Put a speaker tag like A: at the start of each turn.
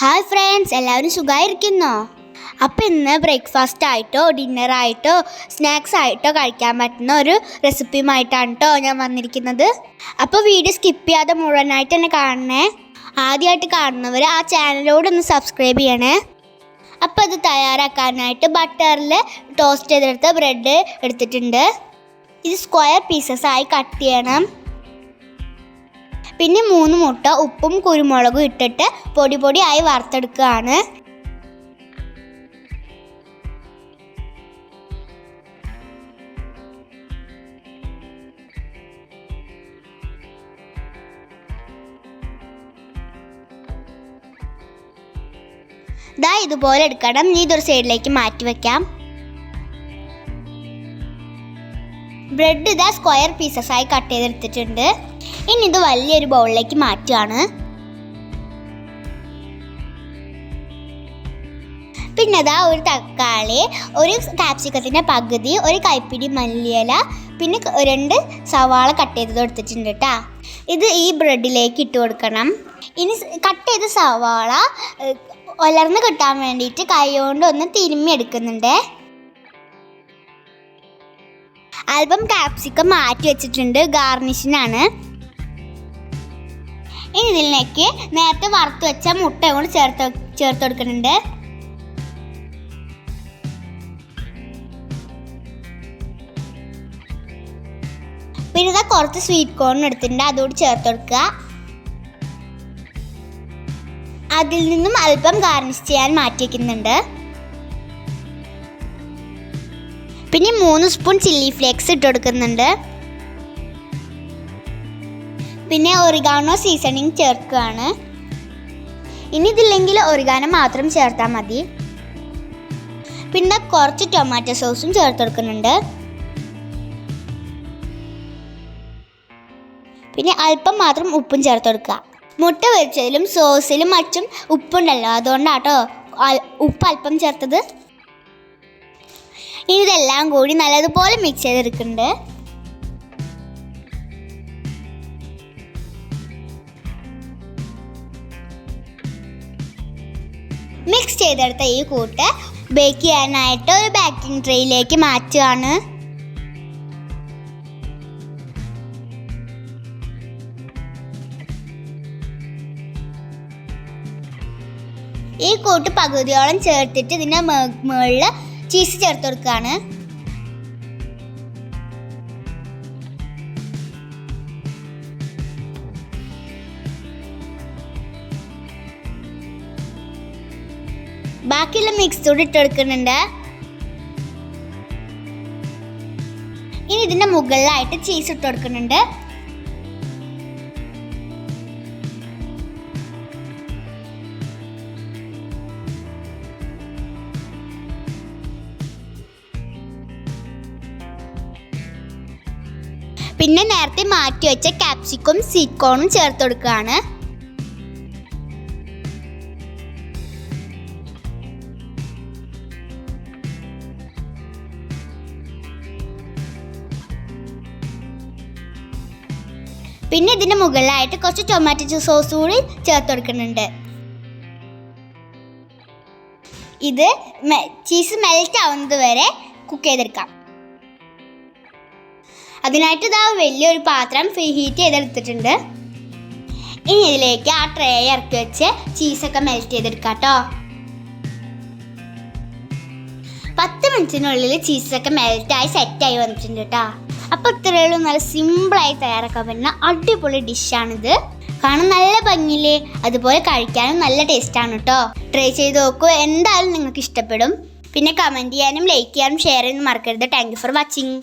A: Hi friends എല്ലാവരും സുഖമായിരിക്കുന്നോ അപ്പം ഇന്ന് ബ്രേക്ക്ഫാസ്റ്റ് ആയിട്ടോ ഡിന്നർ ആയിട്ടോ സ്നാക്സ് ആയിട്ടോ കഴിക്കാൻ പറ്റുന്ന ഒരു റെസിപ്പിയുമായിട്ടാണ് കേട്ടോ ഞാൻ വന്നിരിക്കുന്നത്. അപ്പോൾ വീഡിയോ സ്കിപ്പ് ചെയ്യാതെ മുഴുവനായിട്ട് തന്നെ കാണണേ. ആദ്യമായിട്ട് കാണുന്നവർ ആ ചാനലോട് ഒന്ന് സബ്സ്ക്രൈബ് ചെയ്യണേ. അപ്പോൾ ഇത് തയ്യാറാക്കാനായിട്ട് ബട്ടറിൽ ടോസ്റ്റ് ചെയ്തെടുത്ത ബ്രെഡ് എടുത്തിട്ടുണ്ട്. ഇത് സ്ക്വയർ പീസസ് ആയി കട്ട് ചെയ്യണം. പിന്നെ മൂന്ന് മുട്ട ഉപ്പും കുരുമുളകും ഇട്ടിട്ട് പൊടി പൊടിയായി വറുത്തെടുക്കുകയാണ്. ദാ ഇതുപോലെ എടുക്കണം. നീ ഇതൊരു സൈഡിലേക്ക് മാറ്റി വെക്കാം. ബ്രെഡ് ഇതാ സ്ക്വയർ പീസസ് ആയി കട്ട് ചെയ്തെടുത്തിട്ടുണ്ട്. ഇനി ഇത് വലിയൊരു ബൗളിലേക്ക് മാറ്റുകയാണ്. പിന്നെ അതാ ഒരു തക്കാളി ഒരു കാപ്സിക്കത്തിന്റെ പകുതി ഒരു കൈപ്പിടി മല്ലിയില പിന്നെ രണ്ട് സവാള കട്ട് ചെയ്തത് എടുത്തിട്ടുണ്ട് കേട്ടോ ഇത് ഈ ബ്രെഡിലേക്ക് ഇട്ട് കൊടുക്കണം. ഇനി കട്ട് ചെയ്ത സവാള ഒലർന്ന് കിട്ടാൻ വേണ്ടിയിട്ട് കൈ കൊണ്ട് ഒന്ന് തിരുമ്മി എടുക്കുന്നുണ്ട്. അല്പം കാപ്സിക്കം മാറ്റി വെച്ചിട്ടുണ്ട് ഗാർണിഷിനാണ് ഇനി ഇതിലേക്ക് നേരത്തെ വറുത്ത് വെച്ച മുട്ട കൊണ്ട് ചേർത്ത് ചേർത്ത് കൊടുക്കുന്നുണ്ട്. പിന്നെ ഇതാ കുറച്ച് സ്വീറ്റ് കോൺ എടുത്തിട്ടുണ്ട് അതുകൂടി ചേർത്ത് കൊടുക്കുക. അതിൽ നിന്നും അല്പം ഗാർണിഷ് ചെയ്യാൻ മാറ്റി വയ്ക്കുന്നുണ്ട് പിന്നെ മൂന്ന് സ്പൂൺ ചില്ലി ഫ്ലേക്സ് ഇട്ട് കൊടുക്കുന്നുണ്ട്. പിന്നെ ഒറിഗാനോ സീസണിങ് ചേർക്കുകയാണ്. ഇനി ഇതില്ലെങ്കിൽ ഒറിഗാനോ മാത്രം ചേർത്താൽ മതി. പിന്നെ കുറച്ച് ടൊമാറ്റോ സോസും ചേർത്ത് കൊടുക്കുന്നുണ്ട്. പിന്നെ അല്പം മാത്രം ഉപ്പും ചേർത്ത് കൊടുക്കുക. മുട്ട വെച്ചതിലും സോസിലും മറ്റും ഉപ്പുണ്ടല്ലോ അതുകൊണ്ടാട്ടോ ഉപ്പ് അല്പം ചേർത്തത്. ഇതെല്ലാം കൂടി നല്ലതുപോലെ മിക്സ് ചെയ്തെടുക്കുന്നുണ്ട്. ചെയ്തെടുത്ത ഈ കൂട്ട് ബേക്ക് ചെയ്യാനായിട്ട് ഒരു ബേക്കിംഗ് ട്രേയിലേക്ക് മാറ്റുകയാണ് ഈ കൂട്ട് പകുതിയോളം ചേർത്തിട്ട് ഇതിന്റെ മുകളിൽ ചീസ് ചേർത്ത് കൊടുക്കുകയാണ്. ബാക്കിയുള്ള മിക്സ് കൂടി ഇട്ട് കൊടുക്കുന്നുണ്ട്. ഇനി ഇതിന്റെ മുകളിലായിട്ട് ചീസ് ഇട്ട് കൊടുക്കുന്നുണ്ട്. പിന്നെ നേരത്തെ മാറ്റി വെച്ച കാപ്സിക്കും സീക്കോണും കോണും ചേർത്ത് കൊടുക്കുകയാണ്. പിന്നെ ഇതിന്റെ മുകളിലായിട്ട് കുറച്ച് ടൊമാറ്റോ സോസ് കൂടി ചേർത്ത് കൊടുക്കുന്നുണ്ട്. ഇത് ചീസ് മെൽറ്റ് ആവുന്നത് വരെ കുക്ക് ചെയ്തെടുക്കാം. അതിനായിട്ട് ഇതാ വലിയൊരു പാത്രം ഹീറ്റ് ചെയ്തെടുത്തിട്ടുണ്ട്. ഇനി ഇതിലേക്ക് ആ ട്രേ ഇറക്കി വെച്ച് ചീസൊക്കെ മെൽറ്റ് ചെയ്തെടുക്കാം കേട്ടോ മിനിറ്റിനുള്ളിൽ ചീസൊക്കെ മെൽറ്റായി സെറ്റായി വന്നിട്ടുണ്ട് കേട്ടോ അപ്പോൾ ഇത്രയേ ഉള്ളൂ നല്ല സിമ്പിളായി തയ്യാറാക്കാൻ പറ്റുന്ന അടിപൊളി ഡിഷാണിത് കാണാൻ നല്ല ഭംഗിയില്ലേ? അതുപോലെ കഴിക്കാനും നല്ല ടേസ്റ്റാണ് കേട്ടോ ട്രൈ ചെയ്ത് നോക്കൂ. എന്തായാലും നിങ്ങൾക്ക് ഇഷ്ടപ്പെടും. പിന്നെ കമന്റ് ചെയ്യാനും ലൈക്ക് ചെയ്യാനും ഷെയർ ചെയ്യാനും മറക്കരുത്. Thank you for watching